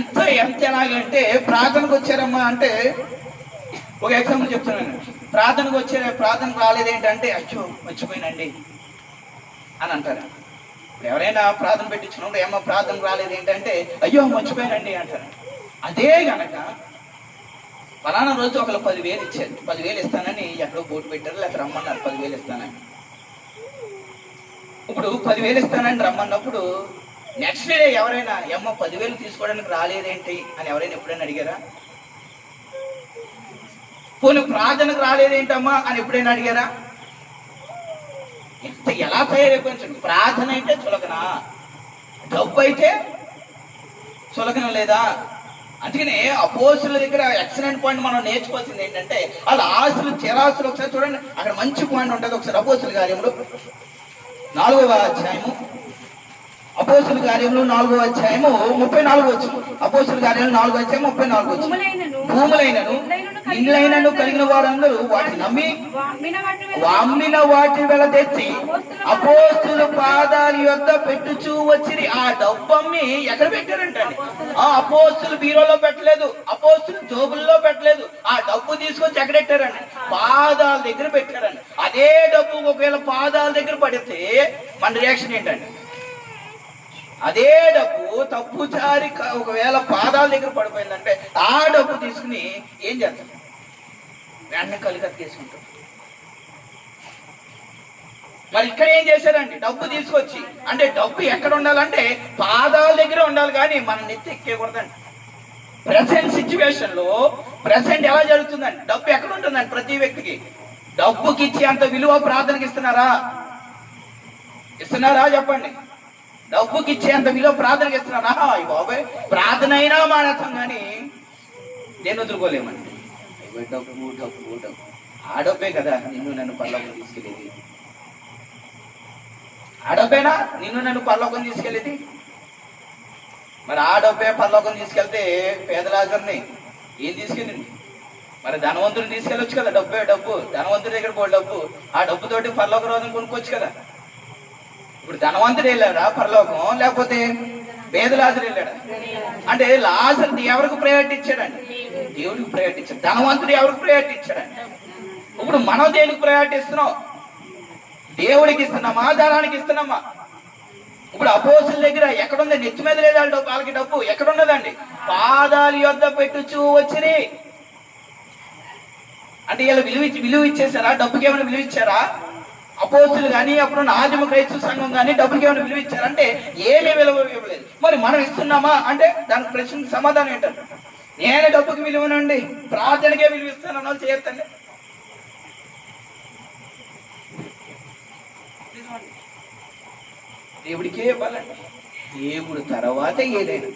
ఎంత ఎంత ఎలాగంటే ప్రార్థనకు వచ్చారమ్మా అంటే ఒక ఎగ్జాంపుల్ చెప్తున్నాను. ప్రార్థనకు వచ్చే ప్రార్థన రాలేదేంటంటే అచ్చో మర్చిపోయినండి అని అంటారు. ఇప్పుడు ఎవరైనా ప్రార్థన పెట్టించినప్పుడు ఏమో ప్రార్థన రాలేదు ఏంటంటే అయ్యో మర్చిపోయానండి అంటారు. అదే గనక ఫలానా రోజు ఒకరు పదివేలు ఇచ్చారు. పదివేలు ఇస్తానని ఎక్కడో బోటు పెట్టారు లేకపోతే రమ్మన్నారు పదివేలు ఇస్తానని. ఇప్పుడు పదివేలు ఇస్తానని రమ్మన్నప్పుడు నెక్స్ట్ డే ఎవరైనా అమ్మ పదివేలు తీసుకోవడానికి రాలేదేంటి? అని ఎవరైనా ఎప్పుడైనా అడిగారా? పోనీ ప్రార్థనకు రాలేదేంటమ్మా? అని ఎప్పుడైనా అడిగారా? ఎంత ఎలా తయారైపోయించండి ప్రార్థన అయితే చులకన? డబ్బు అయితే చులకన లేదా? అందుకనే అపోసుల దగ్గర ఎక్సలెంట్ పాయింట్ మనం నేర్చుకోవాల్సింది ఏంటంటే వాళ్ళ ఆస్తులు చిరాస్తులు ఒకసారి చూడండి. అక్కడ మంచి పాయింట్ ఉంటుంది ఒకసారి అపోసుల కార్యంలో నాలుగవ అధ్యాయము. అపోసుల కార్యములు నాలుగవ అధ్యాయము ముప్పై నాలుగు వచ్చు అపోసుల కార్యములు నాలుగో అధ్యాయం ముప్పై నాలుగు వచ్చు భూములైనను ఇండ్లైనను కలిగిన వారందరూ వాటిని నమ్మి అమ్మిన వాటి వెల తెచ్చి అపోస్తుల పాదాల యొద్ద పెట్టుచూ వచ్చిరి. ఆ డబ్బు అమ్మి ఎక్కడ పెట్టారంటండి? ఆ అపోస్తులు బీరోలో పెట్టలేదు అపోస్తులు జోబుల్లో పెట్టలేదు. ఆ డబ్బు తీసుకొచ్చి ఎక్కడ పెట్టారండి? పాదాల దగ్గర పెట్టారండి. అదే డబ్బు ఒకవేళ పాదాల దగ్గర పడితే మన రియాక్షన్ ఏంటండి? అదే డబ్బు తప్పు జారి ఒకవేళ పాదాల దగ్గర పడిపోయిందంటే ఆ డబ్బు తీసుకుని ఏం చేస్తాం? వెంటనే కలిగత తీసుకుంటాం మరి ఇక్కడ ఏం చేశారండి? డబ్బు తీసుకొచ్చి అంటే డబ్బు ఎక్కడ ఉండాలంటే పాదాల దగ్గర ఉండాలి కానీ మన నెత్తి ఎక్కేయకూడదండి. ప్రజెంట్ సిచ్యువేషన్లో ప్రజెంట్ ఎలా జరుగుతుందండి? డబ్బు ఎక్కడ ఉంటుందండి ప్రతి వ్యక్తికి? డబ్బుకి ఇచ్చే అంత విలువ ప్రార్థనకి ఇస్తున్నారా? ఇస్తున్నారా చెప్పండి. డబ్బుకి ఇచ్చేంత విలువ ప్రార్థనకి ఇస్తున్నారా బాబాయ్. ప్రార్థన అయినా మానేస్తాం కానీ నేను వదులుకోలేమండి. డబ్బు డబ్బు డబ్బు ఆ డబ్బే కదా నిన్ను నన్ను పర్లోకం తీసుకెళ్ళేది. ఆ డబ్బేనా? నిన్ను నన్ను పల్లోకం తీసుకెళ్ళేది. మరి ఆ డబ్బే పల్లోకం తీసుకెళ్తే పేదలాజర్ని ఏం తీసుకెళ్ళింది? మరి ధనవంతుని తీసుకెళ్ళొచ్చు కదా డబ్బే డబ్బు. ధనవంతుడి దగ్గర పోయి డబ్బు. ఆ డబ్బుతోటి పరలోక రోజున కొనుక్కోవచ్చు కదా. ఇప్పుడు ధనవంతుడు వెళ్ళాడా పరలోకం లేకపోతే పేదలాజరు వెళ్ళాడా? అంటే లాజర్ ఎవరికి ప్రయారిటీ ఇచ్చాడండి? దేవుడికి ప్రయారిటీ ఇచ్చాడు. ధనవంతుడు ఎవరికి ప్రయారిటీ ఇచ్చాడండి? ఇప్పుడు మనం దేనికి ప్రయారిటీ ఇస్తున్నాం? దేవుడికి ఇస్తున్నామా ధనానికి ఇస్తున్నామా? ఇప్పుడు అపోసుల దగ్గర ఎక్కడుంది? నెత్తి మీద లేదా వాళ్ళకి డబ్బు ఎక్కడున్నదండి? పాదాలు యొద్ద పెట్టుచూ వచ్చిరి. అంటే ఇలా విలువ విలువ ఇచ్చేసారా డబ్బుకి ఏమైనా విలువ ఇచ్చారా అపోసులు కానీ అప్పుడు ఆదిమ క్రైస్తవ సంఘం కానీ డబ్బుకి ఏమైనా విలువ ఇచ్చారంటే ఏమీ విలువ ఇవ్వలేదు. మరి మనం ఇస్తున్నామా? అంటే దానికి ప్రశ్నకు సమాధానం ఏంటంటే నేను డబ్బుకి విలువనండి ప్రార్థనకే విలువ ఇస్తాను అన్న వాళ్ళు చేయొద్దండి. దేవుడికే ఇవ్వాలండి. దేవుడు తర్వాత ఏదైనా.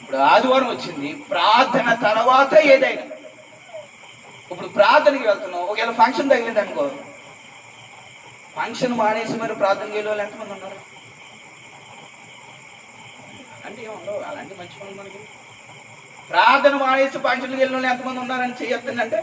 ఇప్పుడు ఆదివారం వచ్చింది ప్రార్థన తర్వాత ఏదైనా. ఇప్పుడు ప్రార్థనకి వెళ్తున్నాం. ఒకవేళ ఫంక్షన్ తగిలింది అనుకో ఫంక్షన్ మానేసి మరి ప్రార్థన వెళ్ళే వాళ్ళు ఎంతమంది ఉన్నారు? అంటే ఏముండవు అలాంటి మంచి పనులు మనకి. ప్రార్థన మానేసి ఫంక్షన్కి వెళ్ళిన వాళ్ళు ఎంతమంది ఉన్నారని చేయొద్దండి అంటే